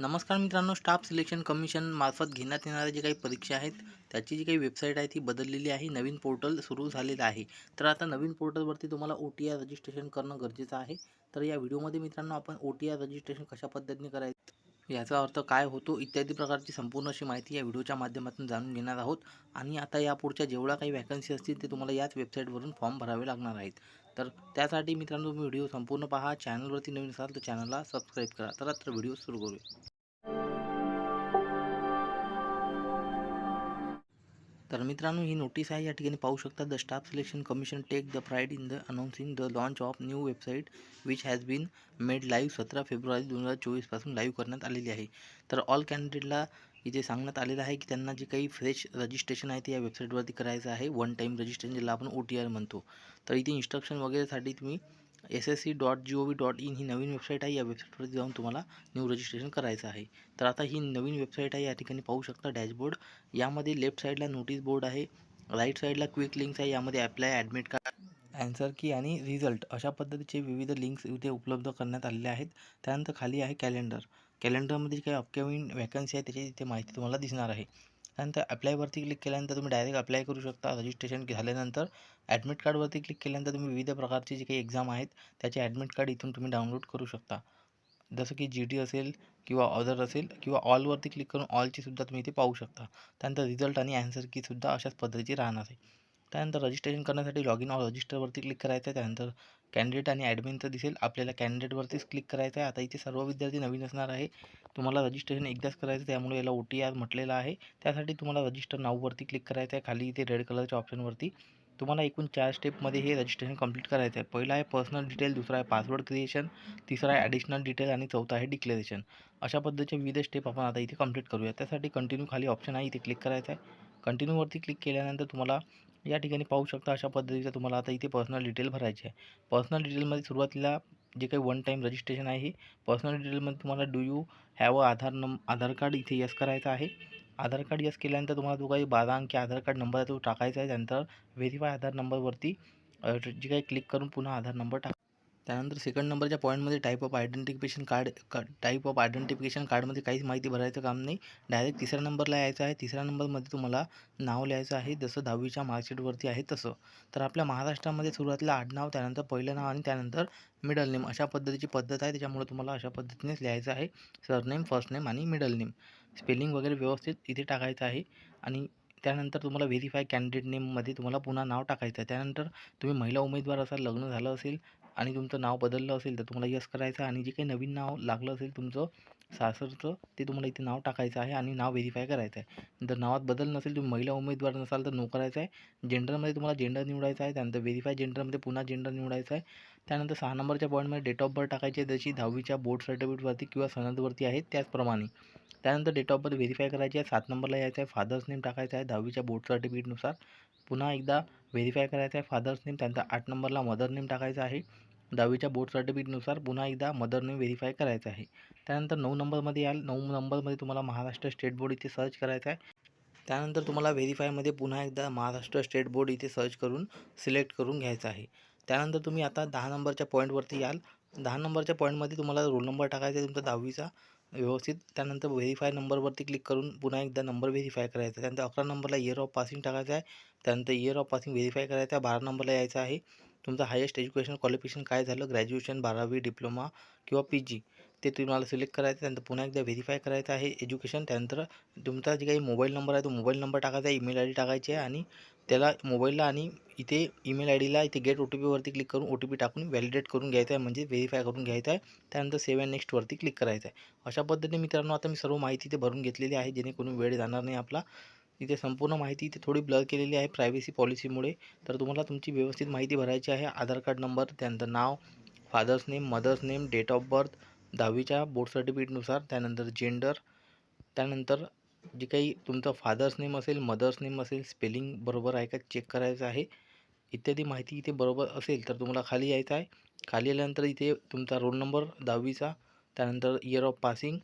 नमस्कार मित्रांनो staff selection commission मार्फत घेण्यात येणाऱ्या जे काही परीक्षा आहेत त्याची जी काही वेबसाईट आहे ती बदललेली आहे नवीन पोर्टल सुरू झालेलं आहे. तर आता नवीन पोर्टलवरती तुम्हाला ओ टी आर रजिस्ट्रेशन करणं गरजेचं आहे. तर या व्हिडिओमध्ये मित्रांनो आपण ओ टी आर रजिस्ट्रेशन कशा पद्धतीने करायचं याचा अर्थ काय होतो इत्यादी प्रकारची संपूर्ण अशी माहिती या व्हिडिओच्या माध्यमातून जाणून घेणार आहोत. आणि आता यापुढच्या जेवढ्या काही वॅकन्सी असतील ते तुम्हाला याच वेबसाईटवरून फॉर्म भरावे लागणार आहेत. तर त्यासाठी मित्रांनो तुम्ही व्हिडिओ संपूर्ण पहा. चॅनलवरती नवीन असाल तर चॅनलला सबस्क्राईब करा. तर आता व्हिडिओ सुरू करूया. तर मित्रांनो ही नोटीस आहे. या ठिकाणी पाहू शकता the staff selection commission take the pride in the announcing the launch of new website which has been made live सतरा फेब्रुवारी दोन हजार चोवीसपासून लाईव्ह करण्यात आलेली आहे. तर ऑल कॅन्डिडेटला इथे सांगण्यात आलेलं आहे की त्यांना जे काही फ्रेश रजिस्ट्रेशन आहे ते या वेबसाईटवरती करायचं आहे. वन टाईम रजिस्ट्रेशन ज्याला आपण ओ टी आर म्हणतो. तर इथे इन्स्ट्रक्शन वगैरेसाठी तुम्ही S S C dot G O V dot in ही नवीन वेबसाईट आहे. या वेबसाईटवरती जाऊन तुम्हाला न्यू रजिस्ट्रेशन करायचं आहे. तर आता ही नवीन वेबसाईट आहे. या ठिकाणी पाहू शकता डॅशबोर्ड यामध्ये लेफ्ट साईडला नोटीस बोर्ड आहे. राईट साईडला क्विक लिंक्स आहे. यामध्ये ॲप्लाय ॲडमिट कार्ड ॲन्सर की आणि रिझल्ट अशा पद्धतीचे विविध लिंक्स इथे उपलब्ध करण्यात आलेले आहेत. त्यानंतर खाली आहे कॅलेंडर कॅलेंडरमध्ये जे काही अपकमिंग वॅकन्सी आहे त्याची इथे माहिती तुम्हाला दिसणार आहे. त्यानंतर अप्लायवरती क्लिक केल्यानंतर तुम्ही डायरेक्ट अप्लाय करू शकता. रजिस्ट्रेशन झाल्यानंतर ॲडमिट कार्डवरती क्लिक केल्यानंतर तुम्ही विविध प्रकारची जी काही एक्झाम आहेत त्याचे ॲडमिट कार्ड इथून तुम्ही डाउनलोड करू शकता. जसं की जी डी असेल किंवा अदर असेल किंवा ऑलवरती क्लिक करून ऑलची सुद्धा तुम्ही इथे पाहू शकता. त्यानंतर रिझल्ट आणि ॲन्सर कीसुद्धा अशाच पद्धतीची राहणार आहे. त्यानंतर रजिस्ट्रेशन करण्यासाठी लॉग इन ऑर रजिस्टरवरती क्लिक करायचं आहे. त्यानंतर कॅन्डिडेट आणि ॲडमिन तर दिसेल. आपल्याला कॅन्डिडेटवरतीच क्लिक करायचं आहे. आता इथे सर्व विद्यार्थी नवीन असणार आहे. तुम्हाला रजिस्ट्रेशन एकदाच करायचं त्यामुळे याला ओ टी आर म्हटलेलं आहे. त्यासाठी तुम्हाला रजिस्टर नाववरती क्लिक करायचं आहे. खाली इथे रेड कलरच्या ऑप्शनवरती तुम्हाला एकूण चार स्टेपमध्ये हे रजिस्ट्रेशन कंप्लीट करायचं आहे. पहिला आहे पर्सनल डिटेल दुसरा आहे पासवर्ड क्रिएशन तिसरा आहे ॲडिशनल डिटेल आणि चौथा आहे डिक्लेरेशन अशा पद्धतीचे विविध स्टेप आपण आता इथे कंप्लीट करूया. त्यासाठी कंटिन्यू खाली ऑप्शन आहे. इथे क्लिक करायचं आहे. कंटिन्यूवरती क्लिक केल्यानंतर तुम्हाला या ठिकाणी पाहू शकता अशा पद्धतीचं तुम्हाला आता इथे पर्सनल डिटेल भरायचे आहे. पर्सनल डिटेलमध्ये सुरुवातीला जे काही वन टाईम रजिस्ट्रेशन आहे हे पर्सनल डिटेलमध्ये तुम्हाला do you have a Aadhaar number Aadhaar card इथे यस करायचं आहे. आधार कार्ड यस केल्यानंतर तुम्हाला जो काही बारा अंकी आधार कार्ड नंबर आहे तो टाकायचा आहे. त्यानंतर व्हेरीफाय आधार नंबरवरती जे काही क्लिक करून पुन्हा आधार नंबर टाक त्यानंतर सेकंड नंबरच्या पॉईंटमध्ये टाईप ऑफ आयडेंटिफिकेशन कार्ड का टाईप ऑफ आयडेंटिफिकेशन कार्डमध्ये काहीच माहिती भरायचं काम नाही. डायरेक्ट तिसऱ्या नंबरला यायचं आहे. तिसऱ्या नंबरमध्ये तुम्हाला नाव लिहायचं आहे. जसं दहावीच्या मार्कशीटवरती आहे तसं. तर आपल्या महाराष्ट्रामध्ये सुरुवातीला आडनाव त्यानंतर पहिलं नाव आणि त्यानंतर मिडल नेम अशा पद्धतीची पद्धत आहे. त्याच्यामुळे तुम्हाला अशा पद्धतीनेच लिहायचं आहे. सरनेम फर्स्ट नेम आणि मिडल नेम स्पेलिंग वगैरे व्यवस्थित इथे टाकायचं आहे. आणि त्यानंतर तुम्हाला व्हेरीफाय कॅन्डिडेट नेममध्ये तुम्हाला पुन्हा नाव टाकायचं आहे. त्यानंतर तुम्ही महिला उमेदवार असाल लग्न झालं असेल आणि तुमचं नाव बदललं असेल तर तुम्हाला यस करायचं आणि जे काही नवीन नाव लागलं असेल तुमचं सासरचं ते तुम्हाला इथे नाव टाकायचं आहे आणि नाव व्हेरीफाय करायचं आहे. जर नावात बदल नसेल तुम्ही महिला उमेदवार नसाल तर नो करायचं आहे. जेंडरमध्ये तुम्हाला जेंडर निवडायचं आहे त्यानंतर व्हेरीफाय जेंडरमध्ये पुन्हा जेंडर निवडायचं आहे. त्यानंतर सहा नंबरच्या पॉईंटमध्ये डेट ऑफ बर्थ टाकायची आहे जशी दहावीच्या बोर्ड सर्टिफिकेटवरती किंवा सनदवरती आहे त्याचप्रमाणे. त्यानंतर डेट ऑफ बर्थ व्हेरीफाय करायची आहे सात नंबरला यायचं आहे फादर्स नेम टाकायचं आहे दहावीच्या बोर्ड सर्टिफिकेटनुसार पुन्हा एकदा व्हेरीफाय करायचं आहे फादर्स नेम त्यानंतर आठ नंबरला मदर नेम टाकायचं आहे. दहावीच्या बोर्ड सर्टिफिकेटनुसार पुन्हा एकदा मदर नेम व्हेरीफाय करायचं आहे. त्यानंतर नऊ नंबरमध्ये याल नऊ नंबरमध्ये तुम्हाला महाराष्ट्र स्टेट बोर्ड इथे सर्च करायचं आहे. त्यानंतर तुम्हाला व्हेरीफायमध्ये पुन्हा एकदा महाराष्ट्र स्टेट बोर्ड इथे सर्च करून सिलेक्ट करून घ्यायचं आहे. त्यानंतर तुम्ही आता दहा नंबरच्या पॉईंटवरती याल. दहा नंबरच्या पॉईंटमध्ये तुम्हाला रोल नंबर टाकायचा आहे तुमचा दहावीचा व्यवस्थित. त्यानंतर व्हेरीफाय नंबरवरती क्लिक करून पुन्हा एकदा नंबर व्हेरीफाय करायचा त्यानंतर अकरा नंबरला इयर ऑफ पासिंग टाकायचं आहे. त्यानंतर इयर ऑफ पासिंग व्हेरीफाय करायचा आहे. बारा नंबरला यायचं आहे. तुमचं हायेस्ट एज्युकेशन क्वालिफिकेशन काय झालं? ग्रॅज्युएशन बारावी डिप्लोमा किंवा पी जी ते तुम्हाला सिलेक्ट करायचं त्यानंतर पुन्हा एकदा व्हेरीफाय करायचं आहे. एज्युकेशन त्यानंतर तुमचा जे काही मोबाईल नंबर आहे तो मोबाईल नंबर टाकायचा आहे. ईमेल आय डी टाकायची आहे आणि त्याला मोबाईलला आणि इथे ईमेल आय डीला इथे गेट ओ टी पीवरती क्लिक करून ओ टी पी टाकून व्हॅलिडेट करून घ्यायचं आहे. म्हणजे व्हेरीफाय करून घ्यायचं आहे. त्यानंतर सेव्ह अँड नेक्स्टवरती क्लिक करायचं आहे. अशा पद्धतीने मित्रांनो आता मी सर्व माहिती इथे भरून घेतलेली आहे. जेणेकरून वेळ जाणार नाही आपला. इथे संपूर्ण माहिती इथे थोडी ब्लर केलेली आहे प्रायव्हसी पॉलिसीमुळे तर तुम्हाला तुमची व्यवस्थित माहिती भरायची आहे. आधार कार्ड नंबर त्यानंतर नाव father's name mother's name date of birth दहावीच्या बोर्ड सर्टिफिकेटनुसार त्यानंतर जेंडर त्यानंतर जे काही तुमचं फादर्स नेम असेल मदर्स नेम असेल स्पेलिंग बरोबर आहे का चेक करायचं आहे. इत्यादी माहिती इथे बरोबर असेल तर तुम्हाला खाली यायचं आहे. खाली आल्यानंतर इथे तुमचा रोल नंबर दहावीचा त्यानंतर इयर ऑफ पासिंग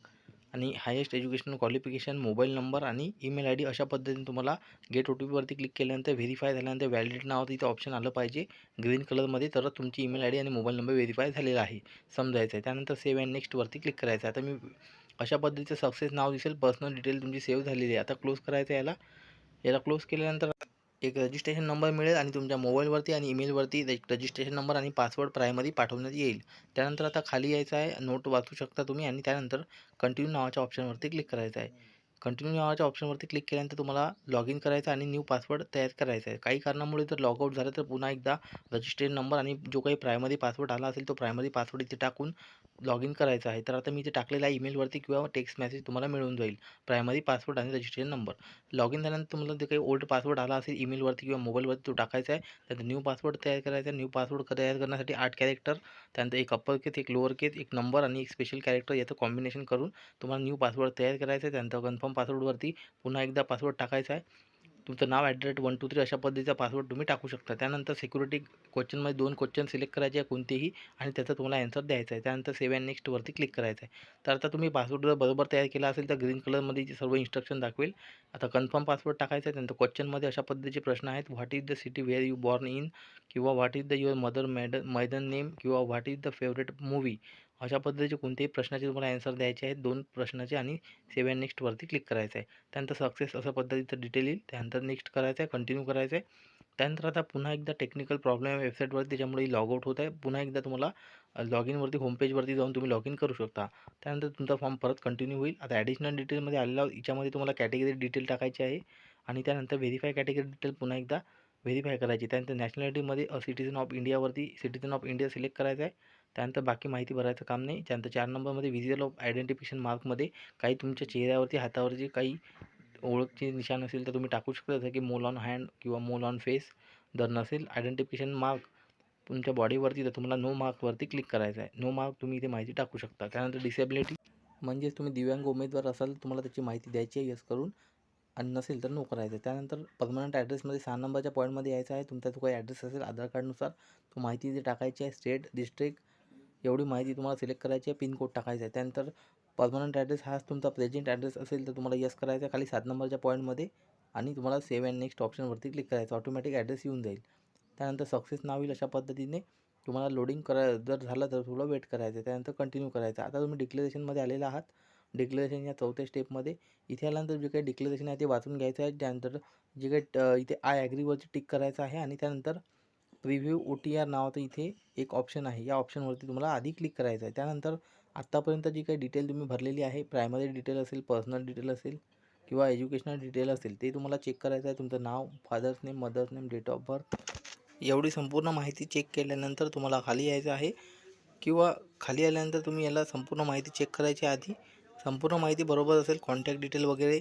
आणि highest educational qualification mobile number आणि ईमेल आय डी अशा पद्धतीने तुम्हाला गेट ओ टी पीवरती क्लिक केल्यानंतर व्हेरीफाय झाल्यानंतर व्हॅलिडेट नावाचं तिथे ऑप्शन आलं पाहिजे. ग्रीन कलरमध्ये तरच तुमची ईमेल आय डी आणि मोबाईल नंबर व्हेरीफाय झालेला आहे. समजायचं आहे. त्यानंतर सेव्ह अँड नेक्स्टवरती क्लिक करायचं आहे. आता मी अशा पद्धतीचं सक्सेस नाव दिसेल. पर्सनल डिटेल तुमची सेव्ह झालेली आहे. आता क्लोज करायचं आहे याला. याला क्लोज केल्यानंतर एक रजिस्ट्रेशन नंबर मिळेल आणि तुमच्या मोबाईलवरती आणि ईमेलवरती रजिस्ट्रेशन नंबर आणि पासवर्ड प्रायमरी पाठवण्यात येईल. त्यानंतर आता खाली यायचं आहे. नोट वाचू शकता तुम्ही आणि त्यानंतर कंटिन्यू नावाच्या ऑप्शनवरती क्लिक करायचं आहे. कंटिन्यू नावाच्या ऑप्शनवरती क्लिक केल्यानंतर तुम्हाला लॉग इन करायचं आणि न्यू पासवर्ड तयार करायचा आहे. काही कारणामुळे जर लॉगआउट झालं तर पुन्हा एकदा रजिस्ट्रेशन नंबर आणि जो काही प्रायमरी पासवर्ड आला असेल तो प्रायमरी पासवर्ड इथे टाकून लॉग इन करायचा आहे. तर आता मी इथे टाकलेला आहे ईमेलवरती किंवा टेक्स्ट मेसेज तुम्हाला मिळून जाईल. प्रायमरी पासवर्ड आणि रजिस्ट्रेशन नंबर लॉग इन झाल्यानंतर तुम्हाला जे काही ओल्ड पासवर्ड आला असेल ईमेलवरती किंवा मोबाईलवरती तो टाकायचा आहे. त्यानंतर न्यू पासवर्ड तयार करायचा आहे. न्यू पासवर्ड तयार करण्यासाठी आठ कॅरेक्टर त्यानंतर एक अप्पर केस एक लोअर केस एक नंबर आणि एक स्पेशल कॅरेक्टर याचं कॉम्बिनेशन करून तुम्हाला न्यू पासवर्ड तयार करायचा आहे. त्यानंतर कन्फर्म पासवर्डवरती पुन्हा एकदा पासवर्ड टाकायचा आहे. तुमचं नाव at the rate one two three अशा पद्धतीचा पासवर्ड तुम्ही टाकू शकता. त्यानंतर सिक्युरिटी क्वेश्चनमध्ये दोन क्वेश्चन सिलेक्ट करायचे आहे कोणतेही आणि त्याचा तुम्हाला ॲन्सर द्यायचा आहे. त्यानंतर सेव्ह अँड नेक्स्टवरती क्लिक करायचं आहे. तर आता तुम्ही पासवर्ड जर बरोबर तयार केला असेल तर ग्रीन कलरमध्ये जे सर्व इन्स्ट्रक्शन दाखवेल. आता कन्फर्म पासवर्ड टाकायचा आहे. त्यानंतर क्वेश्चनमध्ये अशा पद्धतीचे प्रश्न आहेत. What is the city where you born in किंवा what is the your mother mad maiden name किंवा what is the favourite movie अशा पद्धतीचे कोणत्याही प्रश्नाचे तुम्हाला ॲन्सर द्यायचे आहेत. दोन प्रश्नाचे आणि सेव्ह अँड नेक्स्टवरती क्लिक करायचं आहे त्यानंतर सक्सेस अशा पद्धतीचं डिटेल येईल. त्यानंतर नेक्स्ट करायचं आहे कंटिन्यू करायचं आहे त्यानंतर आता पुन्हा एकदा टेक्निकल प्रॉब्लेम आहे वेबसाईटवरती त्याच्यामुळे लॉगआउट होत आहे पुन्हा एकदा तुम्हाला लॉग इनवरती होमपेजवरती जाऊन तुम्ही लॉग इन करू शकता. त्यानंतर तुमचा फॉर्म परत कंटिन्यू होईल. आता ॲडिशनल डिटेलमध्ये आलेला याच्यामध्ये तुम्हाला कॅटेगरी डिटेल टाकायची आहे. आणि त्यानंतर व्हेरीफाय कॅटेगरी डिटेल पुन्हा एकदा व्हेरीफाय करायची. त्यानंतर नॅशनॅलिटीमध्ये सिटीजन ऑफ इंडियावरती सिटीजन ऑफ इंडिया सिलेक्ट करायचं आहे त्यानंतर बाकी माहिती भरायचं काम नाही. त्यानंतर चार नंबरमध्ये विजिटल ऑफ आयडेंटिफिकेशन मार्कमध्ये काही तुमच्या चेहऱ्यावरती हातावरती काही ओळखचे निशाण असेल तर तुम्ही टाकू शकता. जसं की मोल ऑन हँड किंवा मोल ऑन फेस जर नसेल आयडेंटिफिकेशन मार्क तुमच्या बॉडीवरती तर तुम्हाला नो मार्कवरती क्लिक करायचं आहे. नो मार्क तुम्ही इथे माहिती टाकू शकता. त्यानंतर डिसेबिलिटी म्हणजेच तुम्ही दिव्यांग उमेदवार असाल तर तुम्हाला त्याची माहिती द्यायची आहे यस करून. आणि नसेल तर नो करायचं त्यानंतर परमनंट ॲड्रेसमध्ये सहा नंबरच्या पॉईंटमध्ये यायचं आहे. तुमचा जो काही ॲड्रेस असेल आधार कार्डनुसार तो माहिती इथे टाकायची आहे. स्टेट डिस्ट्रिक्ट एवढी माहिती तुम्हाला सिलेक्ट करायची आहे पिनकोड टाकायचा आहे. त्यानंतर परमनंट ॲड्रेस हाच तुमचा प्रेझेंट ॲड्रेस असेल तर तुम्हाला यस करायचा खाली सात नंबरच्या पॉईंटमध्ये आणि तुम्हाला सेव्ह अँड नेक्स्ट ऑप्शनवरती क्लिक करायचं ऑटोमॅटिक ॲड्रेस येऊन जाईल. त्यानंतर सक्सेस नाव येईल अशा पद्धतीने. तुम्हाला लोडिंग करा जर झालं तर थोडं वेट करायचं त्यानंतर कंटिन्यू करायचं आता तुम्ही डिक्लेरेशनमध्ये आलेला आहात. डिक्लेरेशन या चौथ्या स्टेपमध्ये इथे आल्यानंतर जे काही डिक्लेरेशन आहे ते वाचून घ्यायचं आहे. त्यानंतर जे काही इथे आय ॲग्रीवरती टिक करायचं आहे आणि त्यानंतर रिव्ह्यू ओ टी आर नावाचं इथे एक ऑप्शन आहे. या ऑप्शनवरती तुम्हाला आधी क्लिक करायचं आहे. त्यानंतर आत्तापर्यंत जी काही डिटेल तुम्ही भरलेली आहे प्रायमरी डिटेल असेल पर्सनल डिटेल असेल किंवा एज्युकेशनल डिटेल असेल ते तुम्हाला चेक करायचं आहे. तुमचं नाव father's name mother's name date of birth एवढी संपूर्ण माहिती चेक केल्यानंतर तुम्हाला खाली यायचं आहे. किंवा खाली आल्यानंतर तुम्ही याला संपूर्ण माहिती चेक करायची आधी. संपूर्ण माहिती बरोबर असेल कॉन्टॅक्ट डिटेल वगैरे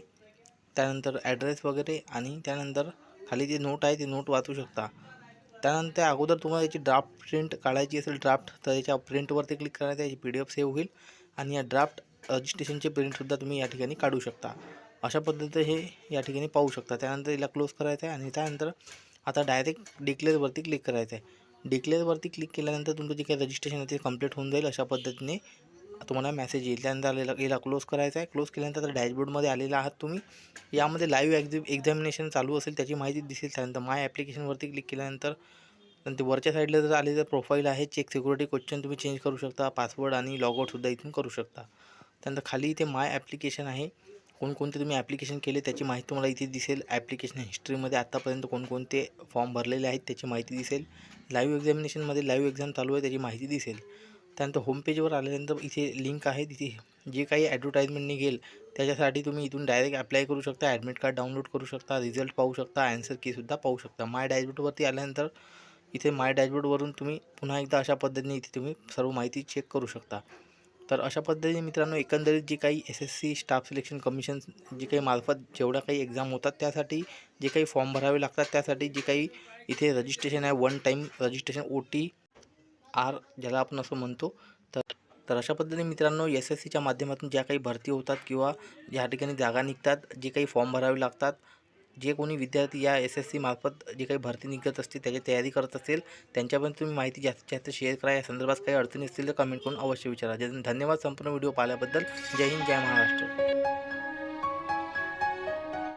त्यानंतर ॲड्रेस वगैरे आणि त्यानंतर खाली जे नोट आहे ते नोट वाचू शकता. त्यानंतर अगोदर तुम्हाला याची ड्राफ्ट प्रिंट काढायची असेल ड्राफ्ट तर याच्या प्रिंटवरती क्लिक करायचं याची पी डी एफ सेव्ह होईल. आणि या ड्राफ्ट रजिस्ट्रेशनचे प्रिंटसुद्धा तुम्ही या ठिकाणी काढू शकता. अशा पद्धतीने हे या ठिकाणी पाहू शकता. त्यानंतर याला क्लोज करायचं आहे आणि त्यानंतर आता डायरेक्ट डिक्लेअरवरती क्लिक करायचं आहे डिक्लेअरवरती क्लिक केल्यानंतर तुमचं जे काही रजिस्ट्रेशन आहे ते कंप्लीट होऊन जाईल. अशा पद्धतीने तुम्हाला मेसेज येईल. त्यानंतर आलेला याला क्लोज करायचा आहे क्लोज केल्यानंतर डॅशबोर्डमध्ये आलेला आहात तुम्ही. यामध्ये लाईव्ह एक्झि एक्झामिनेशन चालू असेल त्याची माहिती दिसेल. त्यानंतर माय ॲप्लिकेशनवरती क्लिक केल्यानंतर नंतर वरच्या साईडला जर आले तर प्रोफाईल आहे चेक सिक्युरिटी क्वेश्चन तुम्ही चेंज करू शकता पासवर्ड आणि लॉगआउटसुद्धा इथून करू शकता. त्यानंतर खाली इथे माय ॲप्लिकेशन आहे. कोणकोणते तुम्ही ॲप्लिकेशन केले त्याची माहिती तुम्हाला इथे दिसेल. ॲप्लिकेशन हिस्ट्रीमध्ये आत्तापर्यंत कोणकोणते फॉर्म भरलेले आहेत त्याची माहिती दिसेल. लाईव्ह एक्झामिनेशनमध्ये लाईव्ह एक्झाम चालू आहे त्याची माहिती दिसेल. त्यानंतर होमपेजवर आल्यानंतर इथे लिंक आहे. तिथे जे काही ॲडव्हर्टाईजमेंट निघेल त्याच्यासाठी तुम्ही इथून डायरेक्ट अप्लाय करू शकता. ॲडमिट कार्ड डाउनलोड करू शकता. रिझल्ट पाहू शकता. ॲन्सर कीसुद्धा पाहू शकता. माय डॅशबोर्डवरती आल्यानंतर इथे माय डॅशबोर्डवरून तुम्ही पुन्हा एकदा अशा पद्धतीने इथे तुम्ही सर्व माहिती चेक करू शकता. तर अशा पद्धतीने मित्रांनो एकंदरीत जी काही S S C staff selection commission जी काही मार्फत जेवढ्या काही एक्झाम होतात त्यासाठी जे काही फॉर्म भरावे लागतात त्यासाठी जे काही इथे रजिस्ट्रेशन आहे one time registration O T R ज्याला आपण असं म्हणतो. तर तर अशा पद्धतीने मित्रांनो एस एस सीच्या माध्यमातून ज्या काही भरती होतात किंवा ज्या ठिकाणी जागा निघतात जे काही फॉर्म भरावे लागतात जे कोणी विद्यार्थी या एस एस सी मार्फत जे काही भरती निघत असते त्याची तयारी करत असेल त्यांच्यापर्यंत तुम्ही माहिती जास्तीत जास्त शेअर करा. या संदर्भात काही अडचणी असतील तर कमेंट करून अवश्य विचारा. धन्यवाद संपूर्ण व्हिडिओ पाहिल्याबद्दल. जय हिंद. जय महाराष्ट्र.